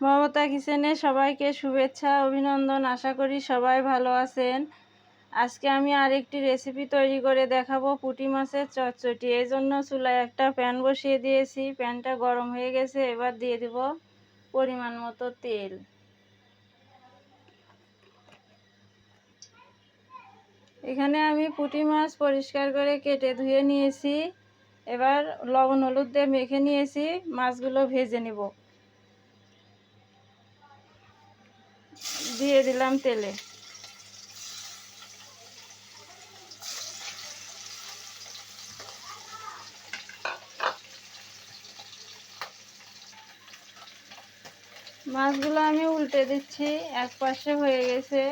মমতা কিচেনে সবাইকে শুভেচ্ছা, অভিনন্দন। আশা করি সবাই ভালো আছেন। আজকে আমি আরেকটি রেসিপি তৈরি করে দেখাবো, পুঁটি মাছের চটচটি এই জন্য চুলায় একটা প্যান বসিয়ে দিয়েছি। প্যানটা গরম হয়ে গেছে, এবার দিয়ে দেব পরিমাণ মতো তেল। এখানে আমি পুঁটি মাছ পরিষ্কার করে কেটে ধুয়ে নিয়েছি। এবার লবণ হলুদ দিয়ে মেখে নিয়েছি, মাছগুলো ভেজে নেব। দিয়ে দিলাম তেলে। মাছগুলো আমি উল্টে দিচ্ছি, এক পাশে হয়ে গেছে।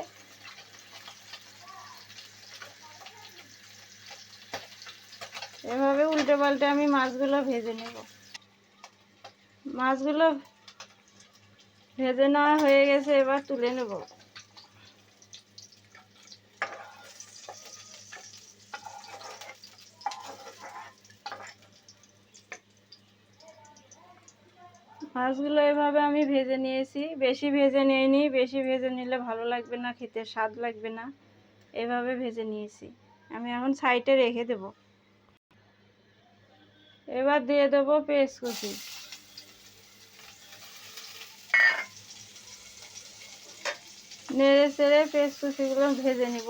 এভাবে উল্টে পাল্টে আমি মাছগুলো ভেজে নেব। মাছগুলো ভেজে নেওয়া হয়ে গেছে, এবার তুলে নেব। মাছগুলো এভাবে আমি ভেজে নিয়েছি। বেশি ভেজে নিইনি, বেশি ভেজে নিলে ভালো লাগবে না, খেতে স্বাদ লাগবে না। এভাবে ভেজে নিয়েছি। আমি এখন সাইডে রেখে দেব। এবার দিয়ে দেবো পেস্ট কুচি নেড়ে চেড়ে পেস্ট কুচিগুলো ভেজে নিব।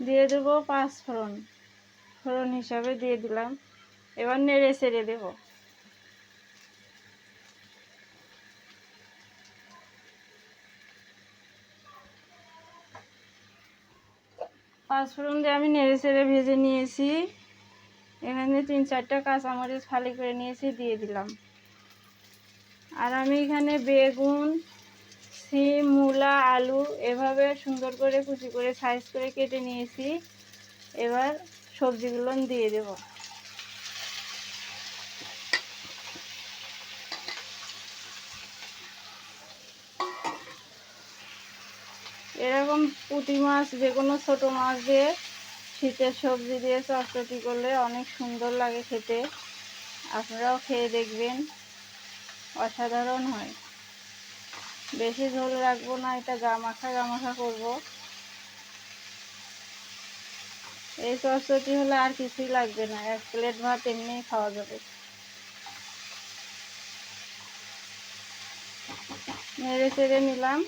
দিয়ে দেবো পাঁচ ফোড়ন। ফোড়ন হিসাবে দিয়ে দিলাম। এবার নেড়ে চেড়ে দেব পাঁচফোড়ন দিয়ে আমি নেড়ে চেড়ে ভেজে নিয়েছি। এখানে তিন চারটা কাঁচামরিচ ফালি করে নিয়েছি, দিয়ে দিলাম। আর আমি এখানে বেগুন, সিম, মূলা, আলু এভাবে সুন্দর করে কুচি করে সাইজ করে কেটে নিয়েছি। এবার সবজিগুলো দিয়ে দেব। এরকম পুঁটি মাছ, যে কোনো ছোটো মাছ দিয়ে শীতের সবজি দিয়ে চটচটি করলে অনেক সুন্দর লাগে খেতে। আপনারাও খেয়ে দেখবেন। অসাধারণ হয়। বেশি ঝোল রাখব না, এটা গামাখা গামাখা করব। এই চচ্চটি হলে আর কিছুই লাগবে না, এক প্লেট ভাত এমনি খাওয়া যাবে। নেড়ে চেড়ে নিলাম।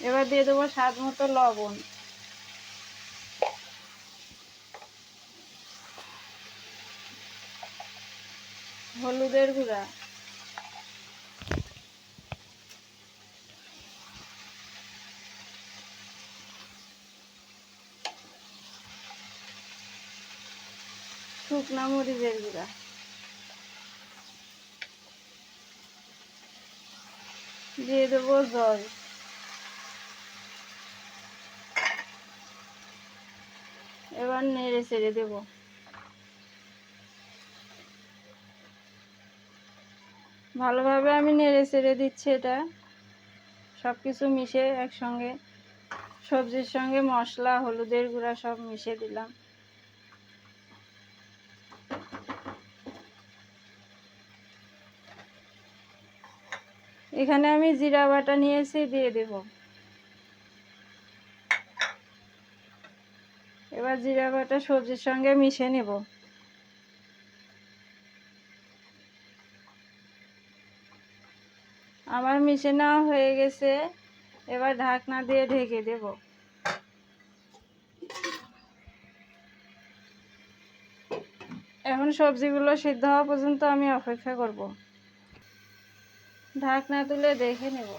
এবার দিয়ে দেবো স্বাদ মতো লবণ। হলুদের গুঁড়া। শুকনা মরিচের গুঁড়া। দিয়ে দেবো জল। এবার নেড়ে ছেড়ে দেবো। ভালোভাবে আমি নেড়ে চেড়ে দিচ্ছি এটা। সব কিছু মিশে একসঙ্গে, সবজির সঙ্গে মশলা, হলুদের গুঁড়া সব মিশে দিলাম। এখানে আমি জিরা বাটা নিয়েছি, দিয়ে দেব। এবার জিরা বাটা সবজির সঙ্গে মিশে নেব। আমার মিশে নেওয়া হয়ে গেছে। এবার ঢাকনা দিয়ে ঢেকে দেব। এখন সবজিগুলো সিদ্ধ হওয়া পর্যন্ত আমি অপেক্ষা করব। ঢাকনা তুলে দেখে নেব।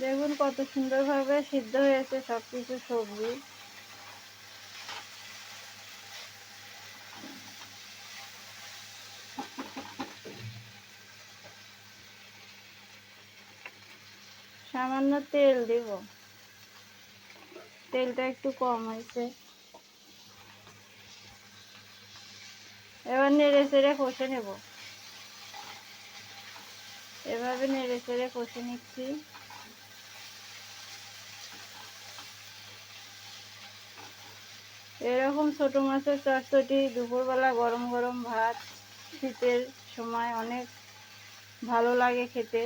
দেখুন কত সুন্দরভাবে সিদ্ধ হয়েছে সব কিছু সবজি। সামান্য তেল দেব। তেলটা একটু কম হয়েছে। এবার নেড়ে চেড়ে কষে নেব। এভাবে নেড়ে চেড়ে কষে নিচ্ছি। এরকম ছোট মাছের চটচটি দুপুরবেলা গরম গরম ভাত, শীতের সময় অনেক ভালো লাগে খেতে।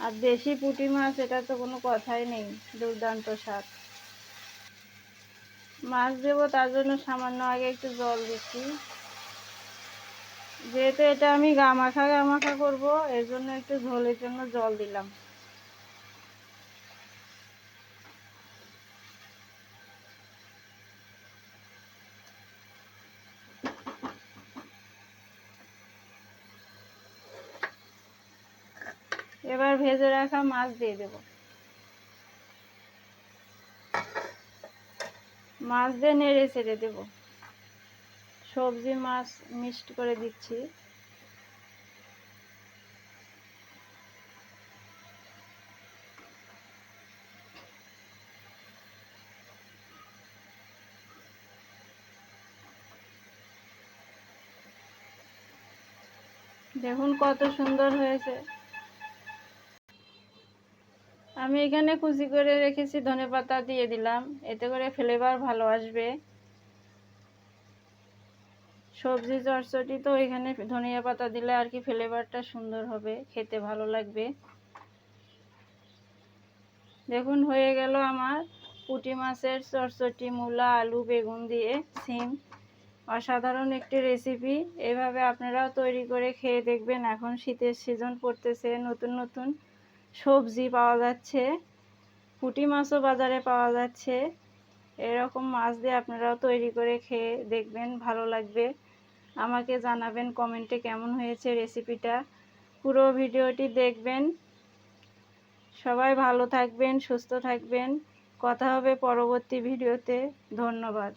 আর দেশি পুঁটি মাছ, এটা তো কোনো কথাই নেই, দুর্দান্ত স্বাদ। মাছ দেবো তার জন্য সামান্য আগে একটু জল দিচ্ছি। যেহেতু এটা আমি গামাখা গামাখা করব, এর জন্য একটু ঝোলের জন্য জল দিলাম। এবার ভেজে রাখা মাছ দিয়ে দেব। মাছ দিয়ে নেড়ে ছেড়ে দেব। সবজি মাছ মিক্সড করে দিচ্ছি। দেখুন কত সুন্দর হয়েছে। আমি এখানে কুচি করে রেখেছি, ধনে পাতা দিয়ে দিলাম। এতে করে ফ্লেভার ভালো আসবে। সবজি চটচটি তো এখানে ধনিয়া পাতা দিলে আর কি ফ্লেভারটা সুন্দর হবে, খেতে ভালো লাগবে। দেখুন, হয়ে গেল আমার পুঁটি মাছের চটচটি, মূলা, আলু, বেগুন দিয়ে সিম। অসাধারণ একটি রেসিপি এভাবে আপনারাও তৈরি করে খেয়ে দেখবেন, এখন শীতের সিজন পড়তেছে, নতুন নতুন সবজি পাওয়া যাচ্ছে, পুঁটি মাছও বাজারে পাওয়া যাচ্ছে। এরকম মাছ দিয়ে আপনারাও তৈরি করে খেয়ে দেখবেন, ভালো লাগবে। আমাকে জানাবেন কমেন্টে কেমন হয়েছে রেসিপিটা। পুরো ভিডিওটি দেখবেন। সবাই ভালো থাকবেন, সুস্থ থাকবেন। কথা হবে পরবর্তী ভিডিওতে। ধন্যবাদ।